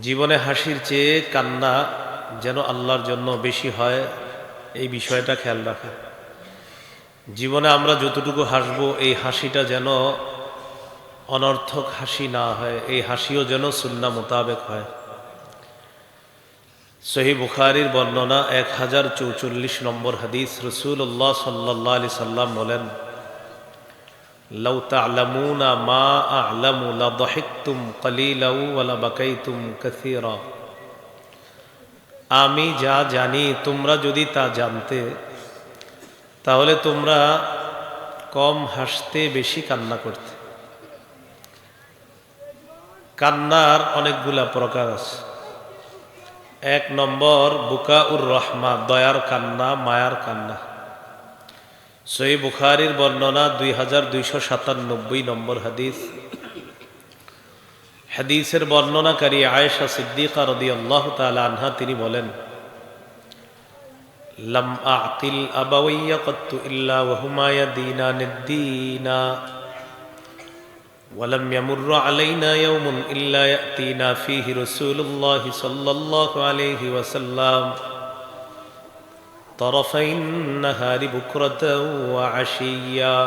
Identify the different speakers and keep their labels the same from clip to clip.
Speaker 1: জীবনে হাসির চেয়ে কান্না যেন আল্লাহর জন্য বেশি হয়, এই বিষয়টা খেয়াল রাখা। জীবনে আমরা যতটুকু হাসব, এই হাসিটা যেন অনর্থক হাসি না হয়, এই হাসিও যেন সুন্না মোতাবেক হয়। সহি বুখারির বর্ণনা এক হাজার চৌচল্লিশ নম্বর হাদিস রসুল্লাহ সাল্লাহ আলি সাল্লাম বলেন لو تعلمون ما أعلم لضحكتم قليلا ولبكيتم كثيرا আমি যা জানি তোমরা যদি তা জানতে তাহলে তোমরা কম হাসতে বেশি কান্না করতে কান্নার অনেকগুলা প্রকার আছে এক নম্বর বুকা উর রহমা দয়ার কান্না মায়ার কান্না সই বুখারির বর্ণনা দুই হাজার দুইশো সাতানব্বই নম্বর হাদিস হাদিসের বর্ণনাকারী আয়েশা সিদ্দিকা রদি আল্লাহ তালা আনহা তিনি বলেন لم أعقل أبوي قط إلا وهما يدينان الدين ولم يمر علينا يوم إلا يأتينا فيه رسول الله صلى الله عليه وسلم طرفي النهار بكرة وعشيا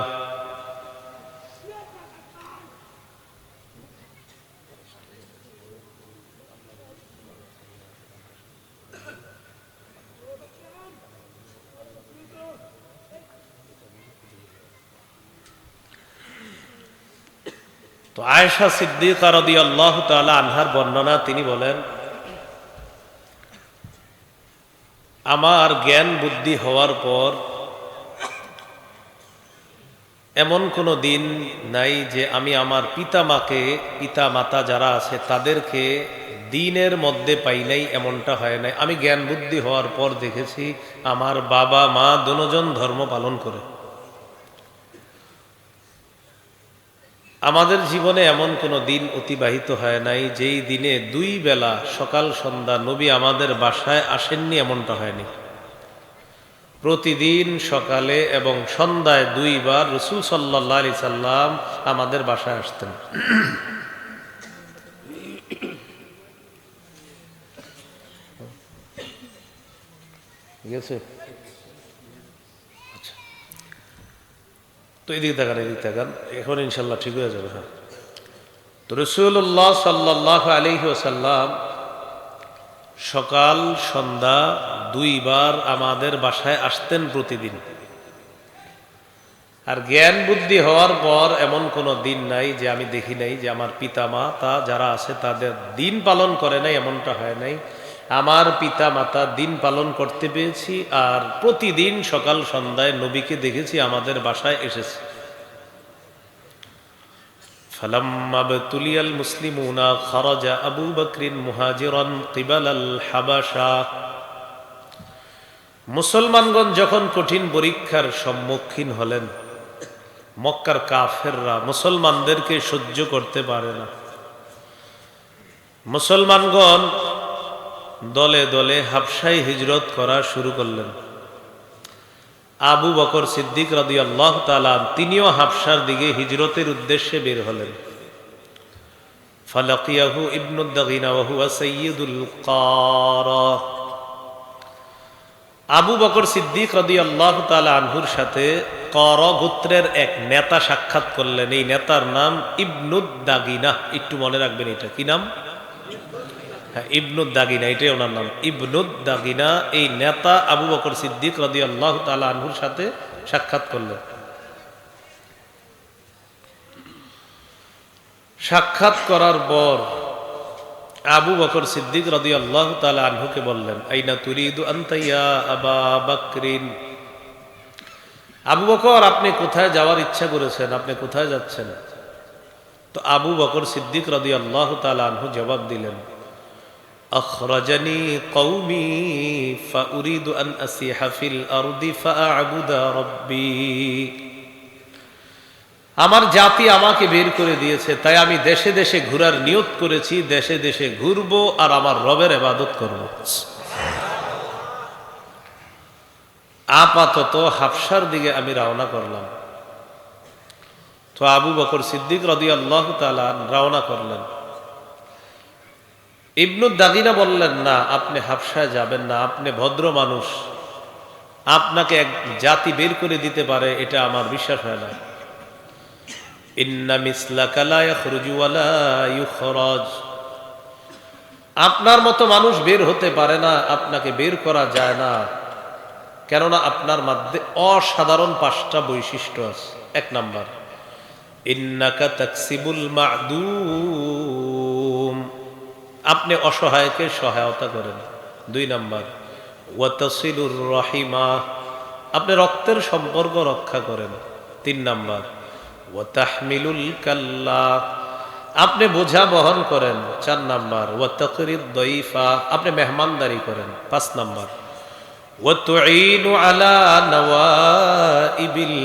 Speaker 1: তো আয়েশা সিদ্দিকা রদি আল্লাহ তালা আনহার বর্ণনা তিনি বলেন আমার জ্ঞান বুদ্ধি হওয়ার পর এমন কোনো দিন নাই যে আমি আমার পিতা মাকে পিতা মাতা যারা আছে তাদেরকে দিনের মধ্যে পাই নাই এমনটা হয় নাই। আমি জ্ঞান বুদ্ধি হওয়ার পর দেখেছি আমার বাবা মা দুজন ধর্ম পালন করে। আমাদের জীবনে এমন কোনো দিন অতিবাহিত হয় নাই, যেই দিনে দুই বেলা সকাল, সন্ধ্যা নবী আমাদের বাসায় আসেননি, এমনটা হয়নি। প্রতিদিন সকালে এবং সন্ধ্যায় দুইবার রসুল সাল্লাহ আলি সাল্লাম আমাদের বাসায় আসতেন। ঠিক তো এদিকে তাকান এদিকে তাকান। এখন ইনশাল্লাহ ঠিক হয়ে যাবে হ্যাঁ। তো রসুল্লাহ সাল্লাহ আলহি ওসাল্লাম সকাল, সন্ধ্যা দুইবার আমাদের বাসায় আসতেন প্রতিদিন। আর জ্ঞান বুদ্ধি হওয়ার পর এমন কোনো দিন নাই যে আমি দেখি নাই যে আমার পিতা মাতা যারা আছে তাদের দিন পালন করে নাই, এমনটা হয় নাই। আমার পিতা মাতা দিন পালন করতে পেরেছি আর প্রতিদিন সকাল সন্ধ্যায় নবীকে দেখেছি আমাদের বাসায় এসেছে فلما ابتلي المسلمون خرج أبو بكر مهاجرا قبل الحبشة মুসলমানগণ যখন কঠিন পরীক্ষার সম্মুখীন হলেন মক্কার কাফেররা মুসলমানদেরকে সহ্য করতে পারে না মুসলমানগণ দলে দলে হাবসাই হিজরত করা শুরু করলেন। আবু বকর সিদ্দিক রাদি আল্লাহ তালাম তিনিও হাফসার দিকে হিজরতের উদ্দেশ্যে বের হলেন। ফালাকিয়াহু ইবনুদ্দাগিনা ওয়াহুয়া সাইয়্যিদুল কারা। আবু বকর সিদ্দিক রাদি আল্লাহ তালা আনহুর সাথে কর গোত্রের এক নেতা সাক্ষাৎ করলেন। এই নেতার নাম ইবনুদ্দাগিনা। একটু মনে রাখবেন এটা। কি নাম? হ্যাঁ এটাই ওনার নাম। এই নেতা আবু বকর সিদ্দিক রদি আল্লাহ সাথে সাক্ষাৎ সাক্ষাৎ করার পর আবু বকর সিদ্দিক রদি আল্লাহ আনহুকে বললেন, আইনা তুরিদু আন্তাইয়া আবা বাকরিন? আবু বকর, আপনি কোথায় যাওয়ার ইচ্ছা করেছেন? আপনি কোথায় যাচ্ছেন? তো আবু বকর সিদ্দিক রদি আল্লাহ তালা আনহু জবাব দিলেন أخرجني قومي فأريد أن أسيح في الأرض فأعبد ربي আমার জাতি আমাকে বের করে দিয়েছে তাই আমি দেশে দেশে ঘুরার নিয়ত করেছি দেশে দেশে ঘুরবো আর আমার রবের এবাদত করব আপাতত হাফসার দিকে আমি রওনা করলাম তো আবু বকর সিদ্দিক রদি আল্লাহ তালা রওনা করলেন ইবনু দাগিনা বললেন, না, আপনি হাফসায় যাবেন না, আপনি ভদ্র মানুষ। আপনাকে এক জাতি বের করে দিতে পারে, এটা আমার বিশ্বাস হয় না। আপনার মতো মানুষ বের হতে পারে না, আপনাকে বের করা যায় না। কেননা আপনার মধ্যে অসাধারণ পাঁচটা বৈশিষ্ট্য আছে। এক নাম্বার, ইন্নাকা তাকসিবুল মাদুম আপনি অসহায়কে সহায়তা করেন। দুই নম্বর ওয়াতাসিলুর রহিমা, আপনি রক্তের সম্পর্ক রক্ষা করেন। তিন নম্বর, ওয়াতাহমিলুল কাল্লা, আপনি বোঝা বহন করেন। চার নাম্বার ও তকরিব আপনি মেহমানদারি করেন। পাঁচ নাম্বার ও আলা নওয়া ইবিল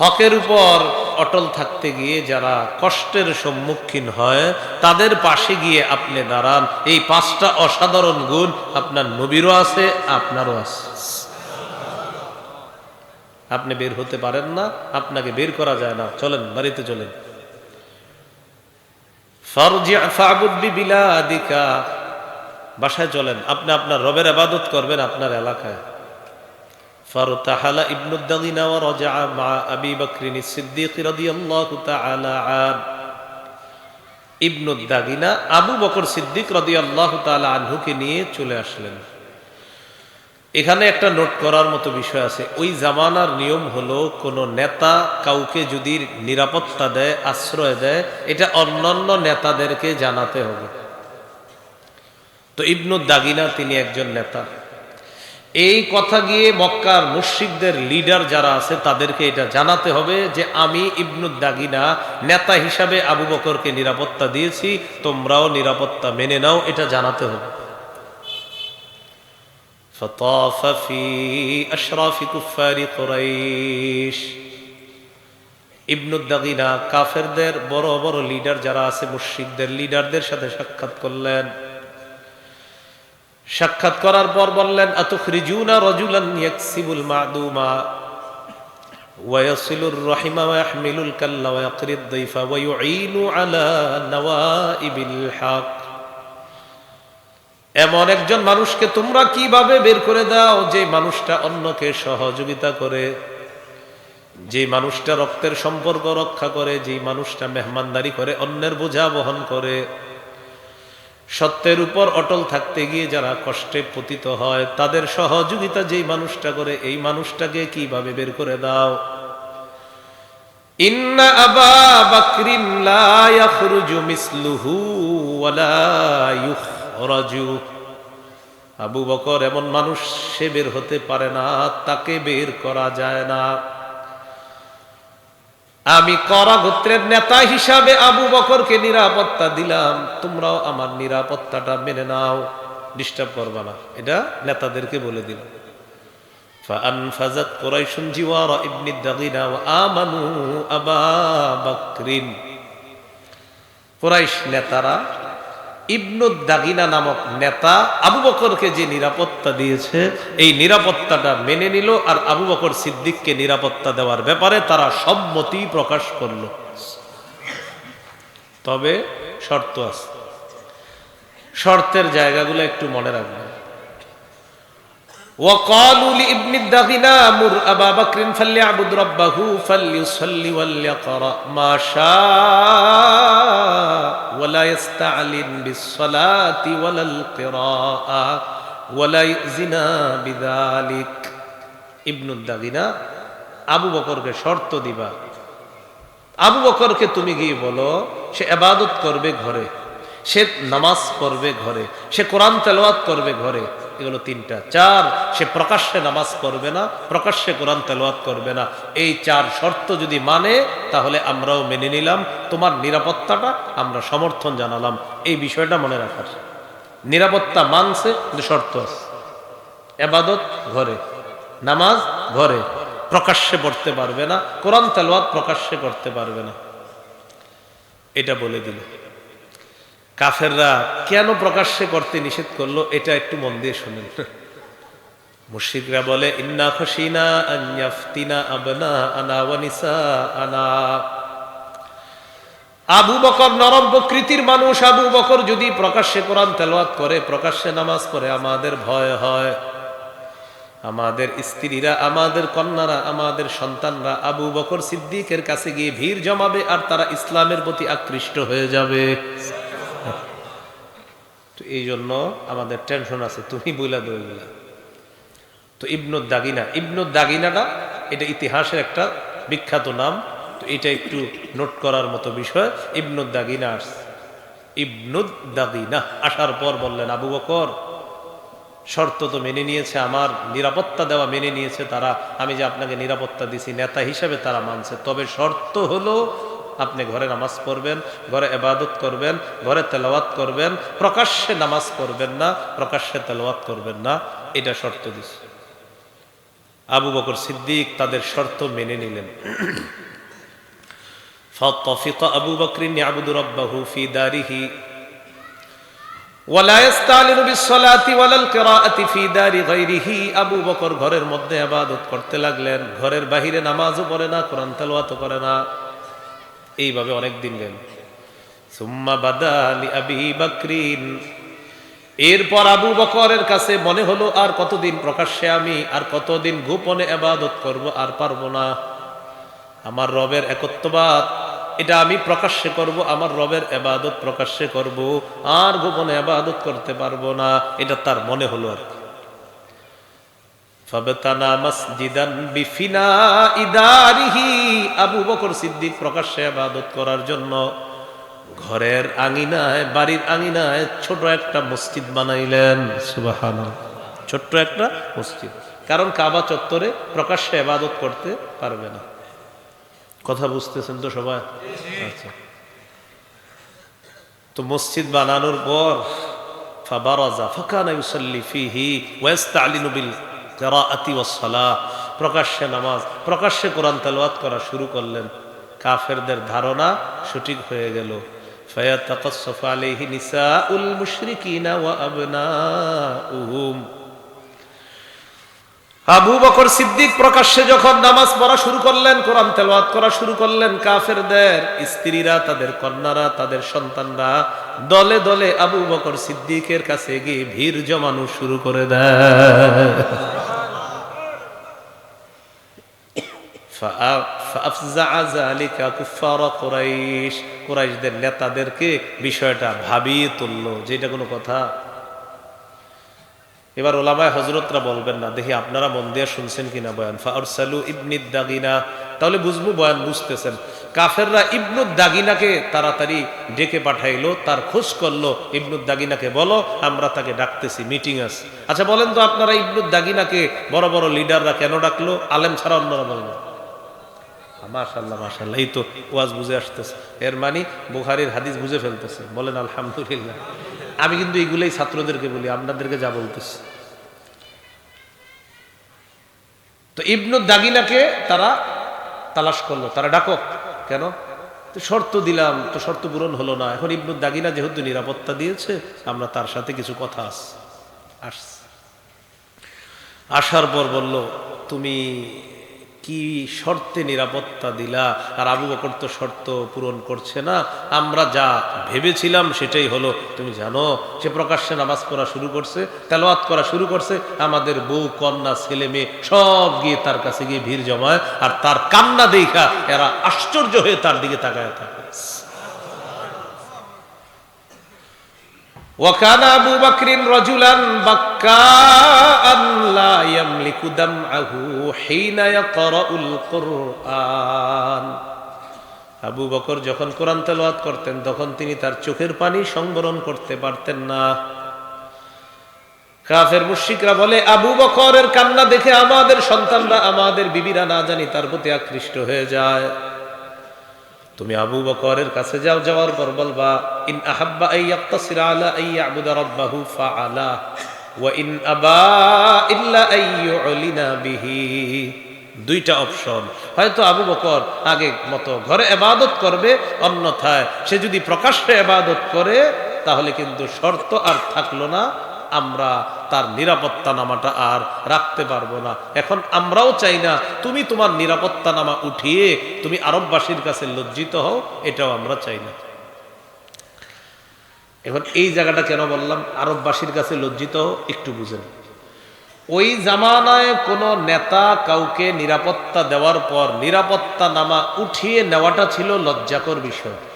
Speaker 1: হকের উপর অটল থাকতে গিয়ে যারা কষ্টের সম্মুখীন হয়, তাদের পাশে গিয়ে আপনি দাঁড়ান। এই পাঁচটা অসাধারণ গুণ আপনার নবীরও আছে, আপনারও আছে। আপনি বের হতে পারেন না, আপনাকে বের করা যায় না। চলেন, বাড়িতে চলেন। বাসায় চলেন, আপনি আপনার রবের আবাদত করবেন আপনার এলাকায়। ফারতাহালা ইবনুদ্দাগিনা ওয়া রাজা মা আবি বকরিন সিদ্দিক রাদিয়াল্লাহু তাআলা আন। ইবনুদ্দাগিনা আবু বকর সিদ্দিক রাদিয়াল্লাহু তাআলা আনহুকে নিয়ে চলে আসলেন। এখানে একটা নোট করার মতো বিষয় আছে। ওই জামানার নিয়ম হলো, কোনো নেতা কাউকে যদি নিরাপত্তা দেয়, আশ্রয় দেয়, এটা অন্যান্য নেতাদেরকে জানাতে হবে। তো ইবনু দাগিনা তিনি একজন নেতা। এই কথা গিয়ে মক্কার মুশ্রিকদের লিডার যারা আছে তাদেরকে এটা জানাতে হবে যে আমি ইবনু দাগিনা নেতা হিসাবে আবু বকরকে নিরাপত্তা দিয়েছি তোমরাও নিরাপত্তা মেনে নাও এটা জানাতে হবে فطاف في أشراف كفار قريش ইবনুদ্দাগিনা কাফেরদের বড় বড় লিডার যারা আছে মুশ্রিকদের লিডারদের সাথে সাক্ষাৎ করলেন সাক্ষাৎ করার পর বললেন আতুখরিজুনা রজুলান ইয়াকসিবুল মাদুমা ويصل الرحم ويحمل الكل ويقري الضيف ويعين على نوائب الحق এমন একজন মানুষকে তোমরা কিভাবে বের করে দাও যে মানুষটা অন্যকে সহযোগিতা করে যে মানুষটা রক্তের সম্পর্ক রক্ষা করে যে মানুষটা মেহমানদারি করে অন্যের বোঝা বহন করে সত্যের উপর অটল থাকতে গিয়ে যারা কষ্টে পতিত হয়, তাদের সহযোগিতা যেই মানুষটা করে, এই মানুষটাকে কীভাবে বের করে দাও? ইন্না আবা বকর এমন মানুষ সে বের হতে পারে না, তাকে বের করা যায় না। আমি করা গোত্রের নেতা হিসাবে আবু বকরকে নিরাপত্তা দিলাম তোমরাও আমার নিরাপত্তাটা মেনে নাও ডিস্টার্ব করবা না এটা নেতাদেরকে বলে দিল فأنفذت قريش جوار ابن الدغينة وآمنوا أبا بكر قريش নেতারা ইবনুদ্দাগিনা নামক নেতা আবু বকরকে যে নিরাপত্তা দিয়েছে, এই নিরাপত্তাটা মেনে নিল আর আবু বকর সিদ্দিককে নিরাপত্তা দেওয়ার ব্যাপারে তারা সম্মতি প্রকাশ করল। তবে শর্ত আছে। শর্তের জায়গাগুলো একটু মনে রাখবেন। وقالوا لابن الدغنا مر أبا بكر فليعبد ربه فليصلي وليقرأ ما شاء ولا يستعلن بالصلاة ولا القراءة ولا يؤذنا بذلك ابن الدغنا আবু বকরকে শর্ত দিবা আবু বকরকে তুমি গিয়ে বলো সে আবাদত করবে ঘরে সে নামাজ পড়বে ঘরে সে কোরআন তেলাওয়াত করবে ঘরে এগুলো তিনটা। চার, সে প্রকাশ্যে নামাজ পড়বে না, প্রকাশ্যে কোরআন তেলাওয়াত করবে না। এই চার শর্ত যদি মানে তাহলে আমরাও মেনে নিলাম। তোমার নিরাপত্তাটা আমরা সমর্থন জানালাম। এই বিষয়টা মনে রাখার। নিরাপত্তা মানছে, কিন্তু শর্ত আছে। এবাদত ঘরে, নামাজ ঘরে, প্রকাশ্যে পড়তে পারবে না, কোরআন তেলাওয়াত প্রকাশ্যে করতে পারবে না। এটা বলে দিল। কাফেররা কেন প্রকাশ্যে করতে নিষেধ করল, এটা একটু মন দিয়ে শুনেন। মুশিকরা বলে, ইন্না আন্যাফতিনা আবনা আনা ওয়ানিসা আনা আবু বকর নরম প্রকৃতির মানুষ, আবু বকর যদি প্রকাশ্যে কোরআন তেলাওয়াত করে, প্রকাশ্যে নামাজ পড়ে, আমাদের ভয় হয়। আমাদের স্ত্রীরা, আমাদের কন্যারা, আমাদের সন্তানরা আবু বকর সিদ্দিকের কাছে গিয়ে ভিড় জমাবে আর তারা ইসলামের প্রতি আকৃষ্ট হয়ে যাবে। তো এই জন্য আমাদের টেনশন আছে, তুমি বইলা দো এগুলা তো ইবনুদ দাগিনা ইবনুদ দাগিনাটা এটা ইতিহাসের একটা বিখ্যাত নাম, তো এটা একটু নোট করার মতো বিষয় ইবনুদ দাগিনা আসছে ইবনুদ দাগিনা আসার পর বললেন, আবু বকর, শর্ত তো মেনে নিয়েছে, আমার নিরাপত্তা দেওয়া মেনে নিয়েছে তারা, আমি যে আপনাকে নিরাপত্তা দিছি, নেতা হিসেবে তারা মানছে। তবে শর্ত হলো আপনি ঘরে নামাজ পড়বেন ঘরে এবাদত করবেন ঘরে তেলাওয়াত করবেন প্রকাশ্যে নামাজ পড়বেন না প্রকাশ্যে তেলাওয়াত করবেন না এটা শর্ত দিছে আবু বকর সিদ্দিক তাদের শর্ত মেনে নিলেন فطفق أبو بكر يعبد ربه في داره ولا يستعلن بالصلاة ولا القراءة في دار غيره আবু বকর ঘরের মধ্যে ইবাদত করতে লাগলেন ঘরের বাহিরে নামাজও পড়ে না কোরআন তেলাওয়াতও করে না এইভাবে অনেক দিন গেল। সুম্মা বাদা লি আবি বকরিন। এরপর আবু বকরের কাছে মনে হলো, আর কতদিন প্রকাশ্যে আমি, আর কতদিন গোপনে এবাদত করব, আর পারব না। আমার রবের একত্ববাদ, এটা আমি প্রকাশ্যে করব, আমার রবের এবাদত প্রকাশ্যে করব, আর গোপনে এবাদত করতে পারব না, এটা তার মনে হলো আর কি। আবু সিদ্দিক প্রকাশ্যে করার জন্য ঘরের আঙিনায়, বাড়ির আঙিনায় ছোট একটা মসজিদ বানাইলেন। ছোট্ট একটা মসজিদ। কারণ কাবা চত্বরে প্রকাশ্যে ইবাদত করতে পারবে না। কথা বুঝতেছেন তো সবাই? আচ্ছা। তো মসজিদ বানানোর পর ফাবারাজা ওয়াস সালাহ, প্রকাশ্যে নামাজ, প্রকাশ্যে কোরআন তেলাওয়াত করা শুরু করলেন। কাফেরদের ধারণা সঠিক হয়ে গেল। মুশরিকিনা ওয়া আবু বকর সিদ্দিক প্রকাশ্যে যখন নামাজ পড়া শুরু করলেন, কোরআন তেলাওয়াত করা শুরু করলেন, কাফেরদের স্ত্রীরা, তাদের কন্যারা, তাদের সন্তানরা দলে দলে আবু বকর সিদ্দিকের কাছে গিয়ে ভিড় জমানো শুরু করে দেয়। নেতাদেরকে বিষয়টা ভাবিয়ে তুললো, যে এটা কোনো কথা। এবার ওলামায় হজরতরা বলবেন না, দেখি আপনারা মন দিয়ে শুনছেন কিনা বয়ান? ফারসালু ইবনিদ দাগিনা তাহলে বুঝব বয়ান বুঝতেছেন। কাফেররা ইবনুদ দাগিনাকে তাড়াতাড়ি ডেকে পাঠাইলো, তার খোঁজ করল ইবনুদ দাগিনাকে বলো, আমরা তাকে ডাকতেছি, মিটিং আছে। আচ্ছা বলেন তো আপনারা ইবনুদ দাগিনাকে বড় বড় লিডাররা কেন ডাকলো? আলেম ছাড়া অন্যরা বলল মাশাল্লাহ মাশাল্লাহ এই তো ওয়াজ বুঝে আসতেছে। এর মানে বুখারির হাদিস বুঝে ফেলতেছে। বলেন, আলহামদুলিল্লাহ। আমি কিন্তু এইগুলোই ছাত্রদেরকে বলি, আপনাদেরকে যা বলতেছি। তো ইবনু দাগিনাকে তারা তালাশ করল। তারা ডাকো। কেন? তো শর্ত দিলাম, তো শর্ত পূরণ হলো না। এখন ইবনু দাগিনা যেহেতু নিরাপত্তা দিয়েছে, আমরা তার সাথে কিছু কথা আস আসার পর বলল, তুমি কি শর্তে নিরাপত্তা দিলা? আর আবু বকর তো শর্ত পূরণ করছে না। আমরা যা ভেবেছিলাম সেটাই হলো, তুমি জানো, সে প্রকাশ্যে নামাজ পড়া শুরু করছে তেলোয়াত করা শুরু করছে, আমাদের বউ, কন্যা, ছেলে, মেয়ে সব গিয়ে তার কাছে গিয়ে ভিড় জমায়, আর তার কান্না দেখা এরা আশ্চর্য হয়ে তার দিকে তাকায় থাকে। وكان أبو بكر رجلا بكاء لا يملك دمعه حين يقرأ القرآن আবু বকর যখন কোরআন তেলাওয়াত করতেন তখন তিনি তার চোখের পানি সংবরণ করতে পারতেন না কাফের মুশরিকরা বলে আবু বকরের কান্না দেখে আমাদের সন্তানরা আমাদের বিবিরা না জানি তার প্রতি আকৃষ্ট হয়ে যায় তুমি আবু বকরের কাছে যাও, যাওয়ার পর বলবা, ইন আহাব্বা আই ইয়াক্তাসিরা আলা আই ইয়াবুদা রাব্বাহু ফাআলা ওয়া ইন আবা ইল্লা আই ইউলিনা বিহি। দুইটা অপশন। হয়তো আবু বকর আগে মতো ঘরে এবাদত করবে, অন্যথায় সে যদি প্রকাশ্যে এবাদত করে, তাহলে কিন্তু শর্ত আর থাকল না। আমরা তার নিরাপত্তা নামাটা আর রাখতে পারব না। এখন আমরাও চাই না, তুমি তোমার নিরাপত্তা নামা উঠিয়ে তুমি আরববাসীর কাছে লজ্জিত হও, এটাও আমরা চাই না। এখন এই জায়গাটা কেন বললাম? আরববাসীর কাছে লজ্জিত হও, একটু বুঝেন। ওই জামানায় কোনো নেতা কাউকে নিরাপত্তা দেওয়ার পর নিরাপত্তা নামা উঠিয়ে নেওয়াটা ছিল লজ্জাকর বিষয়।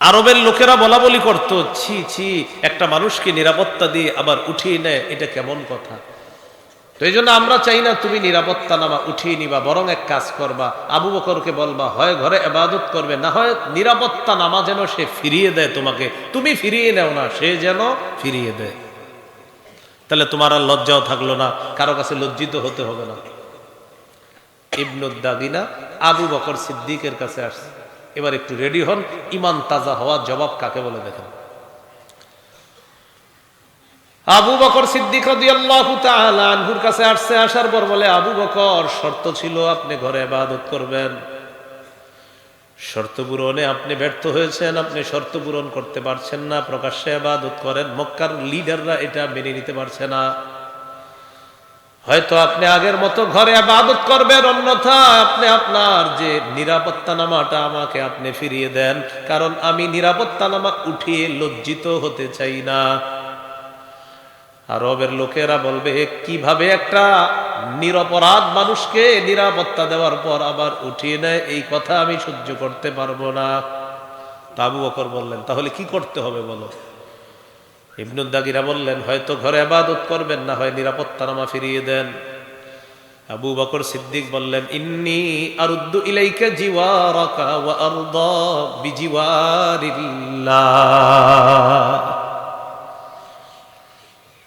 Speaker 1: আরবের লোকেরা বলা বলি করতো, ছি ছি, একটা মানুষকে নিরাপত্তা দিয়ে আবার উঠিয়ে নেয় এটা কেমন কথা? তো এই জন্য আমরা চাই না তুমি নিরাপত্তা নামা, উঠিয়ে নিবা, বরং এক কাজ করবা। আবু বকরকে বলবা, হয় ঘরে এবাদত করবে, না হয় নিরাপত্তা নামা যেন সে ফিরিয়ে দেয় তোমাকে। তুমি ফিরিয়ে নেও না, সে যেন ফিরিয়ে দেয়। তাহলে তোমার আর লজ্জাও থাকল না, কারও কাছে লজ্জিত হতে হবে না। ইবনুদ্দাগিনা আবু বকর সিদ্দিকের কাছে আসছে। এবার একটু রেডি হন ইমান তাজা হওয়া জবাব কাকে বলে দেখেন। আবু বকর সিদ্দিক আনহুর কাছে আসছে, আসার পর বলে, আবু বকর, শর্ত ছিল আপনি ঘরে ইবাদত করবেন। শর্ত পূরণে আপনি ব্যর্থ হয়েছেন, আপনি শর্ত পূরণ করতে পারছেন না, প্রকাশ্যে ইবাদত করেন। মক্কার লিডাররা এটা মেনে নিতে পারছে না। হয়তো আপনি আগের মতো ঘরে আবাদত করবেন, অন্যথা আপনি আপনার যে নিরাপত্তা নামাটা আমাকে আপনি ফিরিয়ে দেন, কারণ আমি নিরাপত্তা নামা উঠিয়ে লজ্জিত হতে চাই না। আরবের লোকেরা বলবে, কীভাবে একটা নিরপরাধ মানুষকে নিরাপত্তা দেওয়ার পর আবার উঠিয়ে নেয়? এই কথা আমি সহ্য করতে পারব না। তাবু বকর বললেন, তাহলে কি করতে হবে বলো? ইবনুদ্দাগিরা বললেন, হয়তো ঘরে আবাদত করবেন, না হয় নিরাপত্তা নামা ফিরিয়ে দেন। আবু বকর সিদ্দিক বললেন, ইন্নি আরুদ্দু ইলাইকা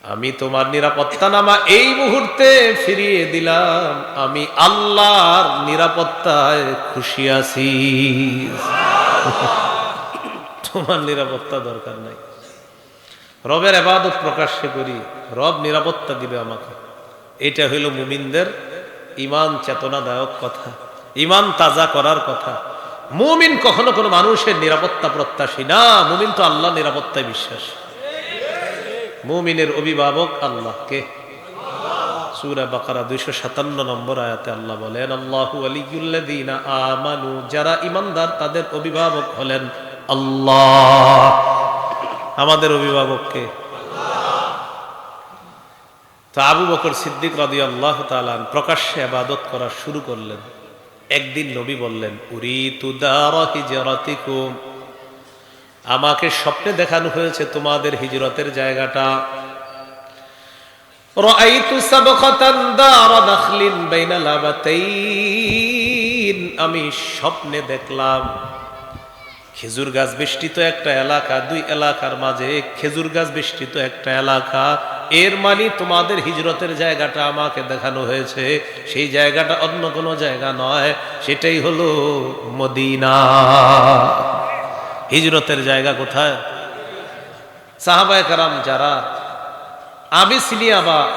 Speaker 1: আমি তোমার নিরাপত্তা নামা এই মুহূর্তে ফিরিয়ে দিলাম। আমি আল্লাহর নিরাপত্তায় খুশি আছি। তোমার নিরাপত্তা দরকার নাই। রবের আবাদত প্রকাশ্যে করি, রব নিরাপত্তা দিবে আমাকে। এটা হইল মুমিনদের ইমান চেতনাদায়ক কথা ইমান তাজা করার কথা। মুমিন কখনো কোনো মানুষের নিরাপত্তা প্রত্যাশী না, মুমিন তো আল্লাহ নিরাপত্তায় বিশ্বাস। মুমিনের অভিভাবক আল্লাহকে। সুরা বাকারা দুইশো সাতান্ন নম্বর আয়াতে আল্লাহ বলেন, আল্লাহু আমানু যারা ইমানদার তাদের অভিভাবক হলেন আল্লাহ। আমাদের অভিভাবককে। তো আবু বকর সিদ্দিক রাদি আল্লাহ তালান প্রকাশ্যে আবাদত করা শুরু করলেন। একদিন নবী বললেন উরি তুদারিকুম আমাকে স্বপ্নে দেখানো হয়েছে তোমাদের হিজরতের জায়গাটা। আমি স্বপ্নে দেখলাম খেজুর গাছ বেষ্টিত একটা এলাকা, দুই এলাকার মাঝে খেজুর গাছ বেষ্টিত একটা এলাকা। এর মানে তোমাদের হিজরতের জায়গাটা আমাকে দেখানো হয়েছে। সেই জায়গাটা অন্য কোনো জায়গা নয়, সেটাই হলো মদিনা। হিজরতের জায়গা কোথায়? সাহাবায় কারাম যারা আবিসিনিয়া বা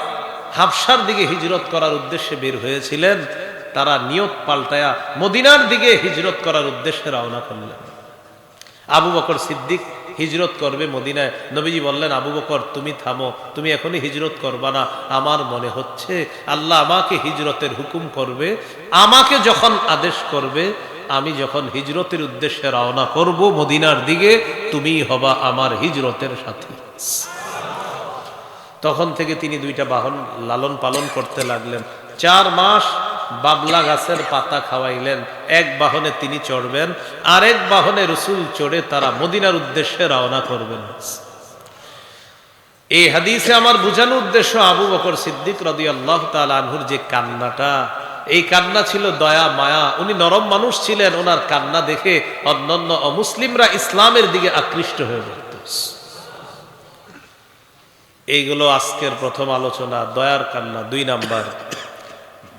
Speaker 1: হাফসার দিকে হিজরত করার উদ্দেশ্যে বের হয়েছিলেন, তারা নিয়ত পাল্টায়া মদিনার দিকে হিজরত করার উদ্দেশ্যে রওনা করলেন। আবু বকর সিদ্দিক হিজরত করবে মদিনায়। নবীজি বললেন, আবু বকর, তুমি থামো। তুমি এখনই হিজরত করবা না। আমার মনে হচ্ছে আল্লাহ আমাকে হিজরতের হুকুম করবে। আমাকে যখন আদেশ করবে, আমি যখন হিজরতের উদ্দেশ্যে রওনা করব মদিনার দিকে তুমি হবা আমার হিজরতের সাথে। তখন থেকে তিনি দুইটা বাহন লালন পালন করতে লাগলেন। চার মাস বাবলা গাছের পাতা খাওয়াইলেন। এক বাহনে তিনি চড়বেন, আরেক বাহনে রসুল চড়ে তারা মদিনার উদ্দেশ্যে রওনা করবেন। এই হাদিসে আমার বোঝানোর উদ্দেশ্য আবু বকর সিদ্দিক রদি আল্লাহ আনহুর যে কান্নাটা। এই কান্না ছিল দয়া, মায়া। উনি নরম মানুষ ছিলেন, ওনার কান্না দেখে অন্যান্য অমুসলিমরা ইসলামের দিকে আকৃষ্ট হয়ে যেত এইগুলো আজকের প্রথম আলোচনা, দয়ার কান্না, দুই নাম্বার।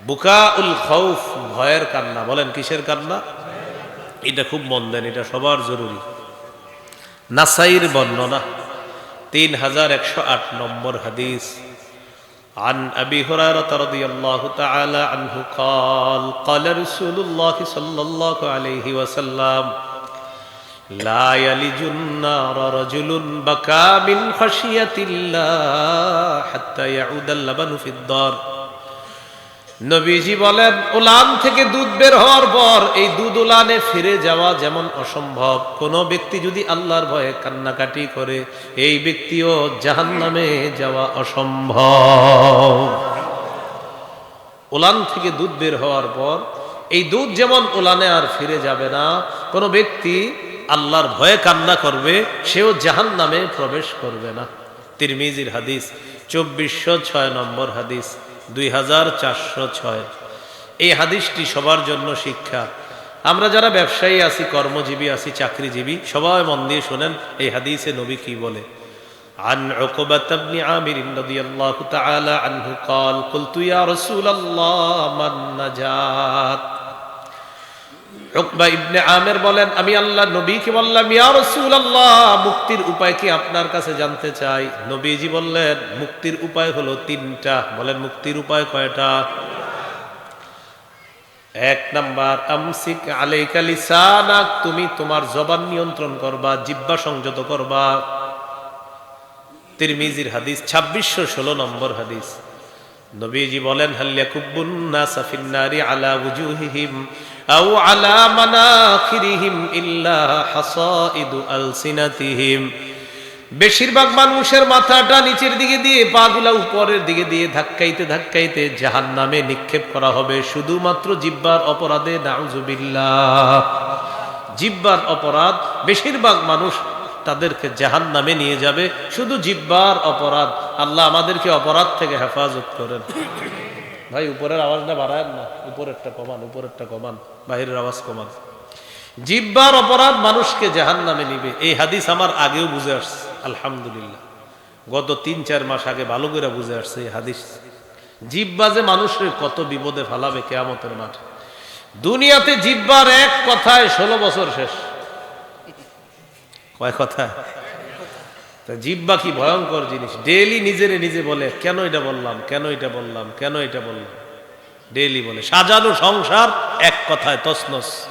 Speaker 1: বুকা উল খৌফ ভয়ের কান্না বলেন কিসের কান্না এটা খুব মন দেন এটা সবার জরুরি নাসাইর বর্ণনা তিন হাজার একশো আট নম্বর হাদিস عن أبي هريرة رضي الله تعالى عنه قال قال رسول الله صلى الله عليه وسلم لا يلج النار رجل بكى من خشية الله حتى يعود اللبن في الدار নবীজি বলেন, উলান থেকে দুধ বের হওয়ার পর এই দুধ উলানে ফিরে যাওয়া যেমন অসম্ভব। কোন ব্যক্তি যদি আল্লাহর ভয়ে কান্নাকাটি করে, এই ব্যক্তিও জাহান্নামে যাওয়া অসম্ভব। উলান থেকে দুধ বের হওয়ার পর এই দুধ যেমন উলানে আর ফিরে যাবে না, কোনো ব্যক্তি আল্লাহর ভয়ে কান্না করবে, সেও জাহান নামে প্রবেশ করবে না। তিরমিজির হাদিস, চব্বিশশো ছয় নম্বর হাদিস। দুই হাজার চারশো ছয় এই হাদিসটি সবার জন্য শিক্ষা আমরা যারা ব্যবসায়ী আছি কর্মজীবী আছি চাকরিজীবী সবাই মন দিয়ে শোনেন এই হাদিসে নবী কি বলে عن عقبة بن عامر رضي الله تعالى عنه قال قلت يا رسول الله من نجات উকবা ইবনে আমের বলেন, আমি আল্লাহ নবীকে বললাম, ইয়া রাসূলুল্লাহ, মুক্তির উপায় কি আপনার কাছে জানতে চাই? নবীজি বললেন, মুক্তির উপায় হলো তিনটা। বলেন, মুক্তির উপায় কয়টা? এক নাম্বার, আমসিক আলাইকা লিসানাক, তুমি তোমার জবান নিয়ন্ত্রণ করবা, জিহ্বা সংযত করবা। তিরমিজির হাদিস, ছাব্বিশশো ষোলো নম্বর হাদিস। নবীজি বলেন হাল্লাকুব্বুন নাসা ফিন্নারি আলা উজুহিহিম। আও আলা মানাখিরিহিম ইল্লা হাসাইদু আলসিনাতিহিম। বেশিরভাগ মানুষের মাথাটা নিচের দিকে দিয়ে পাগুলা উপরের দিকে দিয়ে ধাক্কাইতে ধাক্কাইতে জাহান নামে নিক্ষেপ করা হবে। শুধুমাত্র জিব্বার অপরাধে জিব্বার অপরাধ, বেশিরভাগ মানুষ তাদেরকে জাহান নামে নিয়ে যাবে। শুধু জিব্বার অপরাধ, আল্লাহ আমাদেরকে অপরাধ থেকে হেফাজত করেন। ভাই, উপরের আওয়াজটা বাড়ায় না। উপরেরটা কমান উপরেরটা কমান, বাহিরের আওয়াজ কমান। জিব্বার অপরাধ মানুষকে জাহান নামে নিবে। এই হাদিস আমার আগেও বুঝে আসছে, আলহামদুলিল্লাহ। গত তিন, চার মাস আগে ভালো করে বুঝে আসছে এই হাদিস। জিব্বা যে মানুষের কত বিপদে ফালাবে কেয়ামতের মাঠে। দুনিয়াতে জিব্বার এক কথায় ষোলো বছর শেষ। কয় কথা তা জিব্বা কি ভয়ঙ্কর জিনিস। ডেলি নিজেরে নিজে বলে, কেন এটা বললাম? কেন এটা বললাম? কেন এটা বললাম? ডেলি বলে, সাজানো সংসার এক কথায় তসনস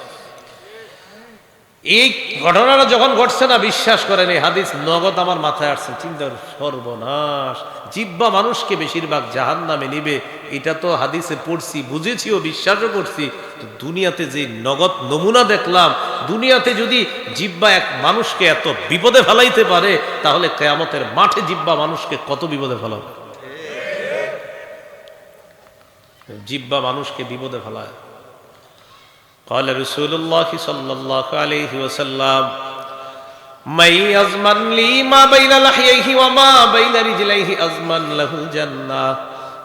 Speaker 1: এই ঘটনাটা যখন ঘটছে না, বিশ্বাস করেন, এই হাদিস নগদ আমার মাথায় আসছে। চিন্তার সর্বনাশ। জিব্বা মানুষকে বেশিরভাগ জাহান নামে নিবে। এটা তো হাদিসে পড়ছি বুঝেছিও বিশ্বাসও করছি। দুনিয়াতে যে নগদ নমুনা দেখলাম, দুনিয়াতে যদি জিব্বা এক মানুষকে এত বিপদে ফেলাইতে পারে, তাহলে কেয়ামতের মাঠে জিব্বা মানুষকে কত বিপদে ফেলাবে? জিব্বা মানুষকে বিপদে ফেলায়। قال رسول الله صلى الله عليه وسلم من يضمن لي ما بين لحييه وما بين رجليه أضمن له الجنة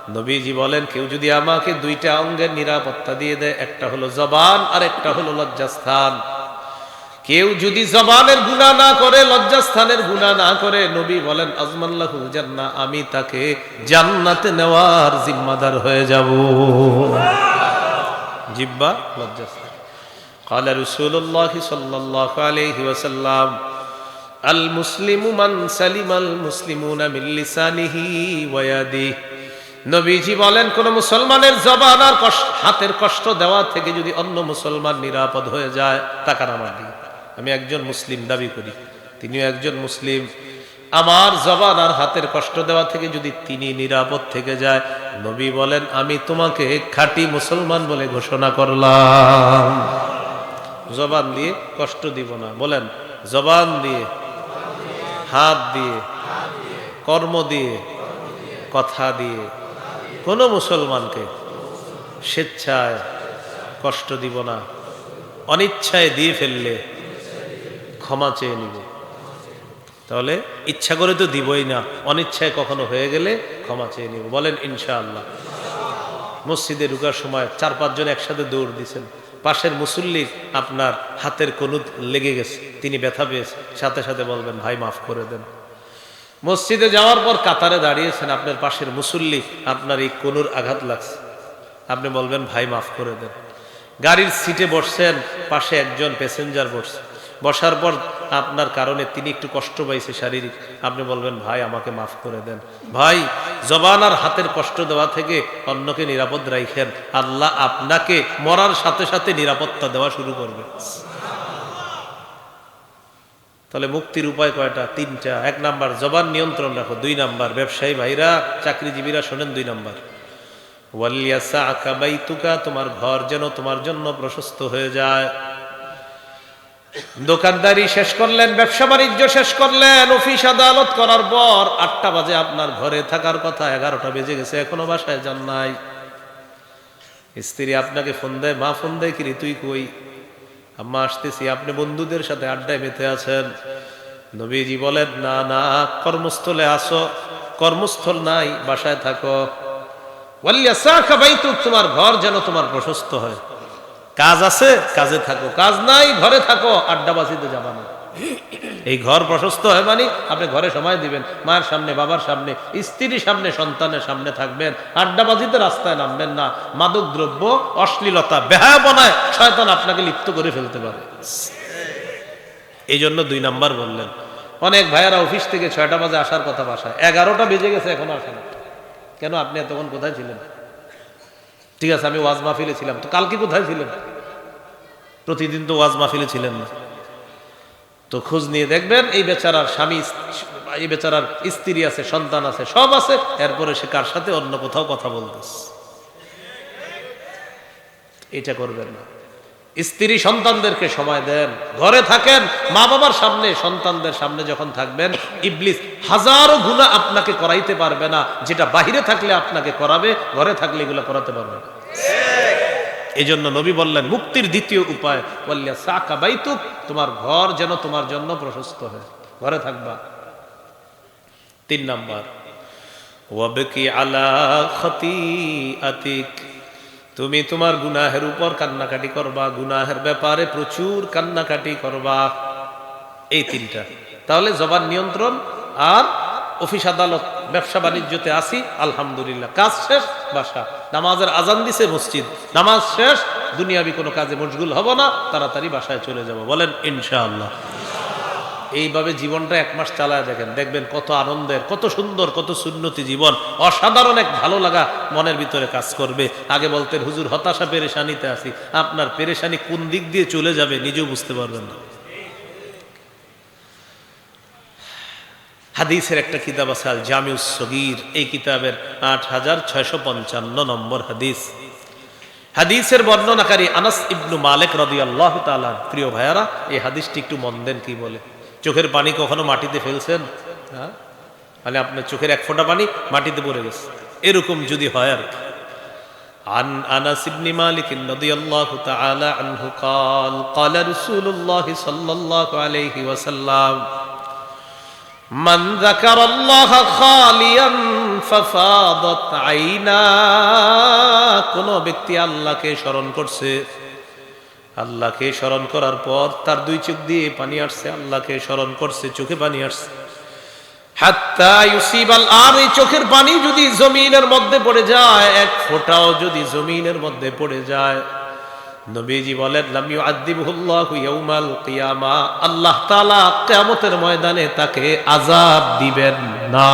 Speaker 1: নবীজি বলেন কেউ যদি আমাকে দুইটা অঙ্গের নিরাপত্তা দিয়ে দেয় একটা হলো জবান আর একটা হলো লজ্জাস্থান কেউ যদি জবানের গুণা না করে লজ্জাস্থানের গুণা না করে নবী বলেন আজমাল্লাহুল জান্না আমি তাকে জান্নাতে নেওয়ার জিম্মাদার হয়ে যাব জিব্বা লজ্জাস্থান قال رسول الله صلى الله عليه وسلم المسلم من سلم المسلمون من لسانه ويده নবীজি বলেন কোন মুসলমানের জবান আর কষ্ট- হাতের কষ্ট দেওয়া থেকে যদি অন্য মুসলমান নিরাপদ হয়ে যায় টাকার আমার দিকে আমি একজন মুসলিম দাবি করি তিনিও একজন মুসলিম আমার জবান আর হাতের কষ্ট দেওয়া থেকে যদি তিনি নিরাপদ থেকে যায় নবী বলেন আমি তোমাকে খাঁটি মুসলমান বলে ঘোষণা করলাম জবান দিয়ে কষ্ট দিব না। বলেন, জবান দিয়ে, হাত দিয়ে, কর্ম দিয়ে, কথা দিয়ে, কোনো মুসলমানকে স্বেচ্ছায় কষ্ট দিব না, অনিচ্ছায় দিয়ে ফেললে ক্ষমা চেয়ে নিব। তাহলে ইচ্ছা করে তো দিবই না, অনিচ্ছায় কখনো হয়ে গেলে ক্ষমা চেয়ে নিব। বলেন, ইনশাআল্লাহ। মসজিদে ঢুকার সময় চার পাঁচজন একসাথে দৌড় দিছেন। পাশের মুসল্লি আপনার হাতের কলুদ লেগে গেছে, তিনি ব্যথা পেয়েছে। সাথে সাথে বলবেন, ভাই, মাফ করে দেন। মসজিদে যাওয়ার পর কাতারে দাঁড়িয়েছেন আপনার পাশের মুসল্লি, আপনার এই কনুর আঘাত লাগছে। আপনি বলবেন, ভাই, মাফ করে দেন। গাড়ির সিটে বসছেন, পাশে একজন প্যাসেঞ্জার বসছে। বসার পর আপনার কারণে তিনি একটু কষ্ট পাইছে শারীরিক। আপনি বলবেন, ভাই, আমাকে মাফ করে দেন। ভাই, জবান আর হাতের কষ্ট দেওয়া থেকে অন্যকে নিরাপদ রাখেন আল্লাহ আপনাকে মরার সাথে সাথে নিরাপত্তা দেওয়া শুরু করবে। তাহলে মুক্তির উপায় কয়টা? তিনটা। এক নাম্বার, জবান নিয়ন্ত্রণ রাখো। দুই নাম্বার, ব্যবসায়ী ভাইরা, চাকরিজীবীরা শোনেন দুই নাম্বার। ওয়ালিয়াসা আকাবাইতুকা তোমার ঘর যেন তোমার জন্য প্রশস্ত হয়ে যায়। দোকানদারি শেষ করলেন, ব্যবসা বাণিজ্য শেষ করলেন, অফিস আদালত করার পর আটটা বাজে আপনার ঘরে থাকার কথা, এগারোটা বেজে গেছে, এখনও বাসায় যান নাই। স্ত্রী আপনাকে ফোন দেয়, মা, ফোন দেয় কিরে তুই কই? আম্মা, আসতেছি, আপনি বন্ধুদের সাথে আড্ডায় মেতে আছেন। নবীজি বলেন, না না, কর্মস্থলে আসো, কর্মস্থল নাই, বাসায় থাকো। তোমার ঘর যেন তোমার প্রশস্ত হয়। কাজ আছে, কাজে থাকো। কাজ নাই, ঘরে থাকো, আড্ডাবাজিতে যাবা না। এই ঘর প্রশস্ত হয় মানে আপনি ঘরে সময় দিবেন। মায়ের সামনে, বাবার সামনে, স্ত্রীর সামনে, সন্তানের সামনে থাকবেন। আড্ডাবাজিতে রাস্তায় নামবেন না। মাদক দ্রব্য অশ্লীলতা, বেহায়াপনায় শয়তান আপনাকে লিপ্ত করে ফেলতে পারে। এই জন্য দুই নাম্বার বললেন, অনেক ভাইয়ারা অফিস থেকে ছয়টা বাজে আসার কথা বাসায়। এগারোটা বেজে গেছে, এখনও আসে না। কেন আপনি এতক্ষণ কোথায় ছিলেন? ঠিক আছে, আমি ওয়াজ মাহফিলে ছিলাম। তো কালকে কোথায় ছিলেন? প্রতিদিন তো ওয়াজ মাহফিলে ছিলেন না। তো খোঁজ নিয়ে দেখবেন, এই বেচারার স্বামী, এই বেচারার স্ত্রী আছে, সন্তান আছে, সব আছে, এরপরে সে কার সাথে অন্য কোথাও কথা বলতেছে। এটা করবেন না। স্ত্রী সন্তানদেরকে সময় দেন, ঘরে থাকেন মা বাবার সামনে, সন্তানদের সামনে যখন থাকবেন, ইবলিস হাজারো গুণা আপনাকে করাইতে পারবে না, যেটা বাহিরে থাকলে আপনাকে করাবে, ঘরে থাকলে এগুলো করাতে পারবে না। এই জন্য নবী বললেন, মুক্তির দ্বিতীয় উপায়, বললে, সাকা বাইতুক, তোমার ঘর যেন তোমার জন্য প্রশস্ত হয়। ঘরে থাকবা। তিন নাম্বার, ওয়াবকি আলা খতিআতিক তুমি তোমার গুনাহের উপর কান্নাকাটি করবা, গুনাহের ব্যাপারে প্রচুর কান্নাকাটি করবা। এই তিনটা। তাহলে জবান নিয়ন্ত্রণ আর অফিস আদালত, ব্যবসা বাণিজ্যতে আসি আলহামদুলিল্লাহ। কাজ শেষ, বাসা। নামাজের আজান দিছে মসজিদ। নামাজ শেষ, দুনিয়াবি কোনো কাজে মশগুল হব না, তাড়াতাড়ি বাসায় চলে যাব। বলেন, ইনশাআল্লাহ। এইভাবে জীবনটা এক মাস চালায় দেখেন। দেখবেন কত আনন্দের, কত সুন্দর, কত সুন্নতি জীবন। অসাধারণ এক ভালো লাগা মনের ভিতরে কাজ করবে। আগে বলতেন, হুজুর, হতাশা, পেরেশানিতে আসি আপনার পেরেশানি কোন দিক দিয়ে চলে যাবে, নিজেও বুঝতে পারবেন না। হাদিসের একটা কিতাব আছে আল জামিউস সগির এই কিতাবের আট হাজার ছয়শো পঞ্চান্ন নম্বর হাদিস হাদিসের বর্ণনাকারী আনাস ইবনু মালিক রদি আল্লাহ তালা প্রিয় ভাইয়ারা এই হাদিসটি একটু মন দেন কি বলে চোখের পানি কখনো মাটিতে ফেলছেন হ্যাঁ মানে আপনার চোখের এক ফোঁটা পানি মাটিতে পড়ে গেছে এরকম যদি হয় আর কি عن انس بن مالك رضي الله تعالى عنه قال قال رسول الله صلى الله عليه وسلم من ذكر الله خاليا ففاضت عينا কোন ব্যক্তি আল্লাহকে স্মরণ করছে আল্লাহকে স্মরণ করার পর তার দুই চোখ দিয়ে পানি আসছে আল্লাহকে স্মরণ করছে চোখে পানি আসছে হাত্তা ইউসিবাল আর এই চোখের পানি যদি জমিনের মধ্যে পড়ে যায় এক ফোঁটাও যদি জমিনের মধ্যে পড়ে যায় নবীজি বলেন লামিউ ইউআযিবুহুল্লাহু ইয়াউমাল কিয়ামা। আল্লাহ তাআলা কিয়ামতের ময়দানে তাকে আযাব দিবেন না।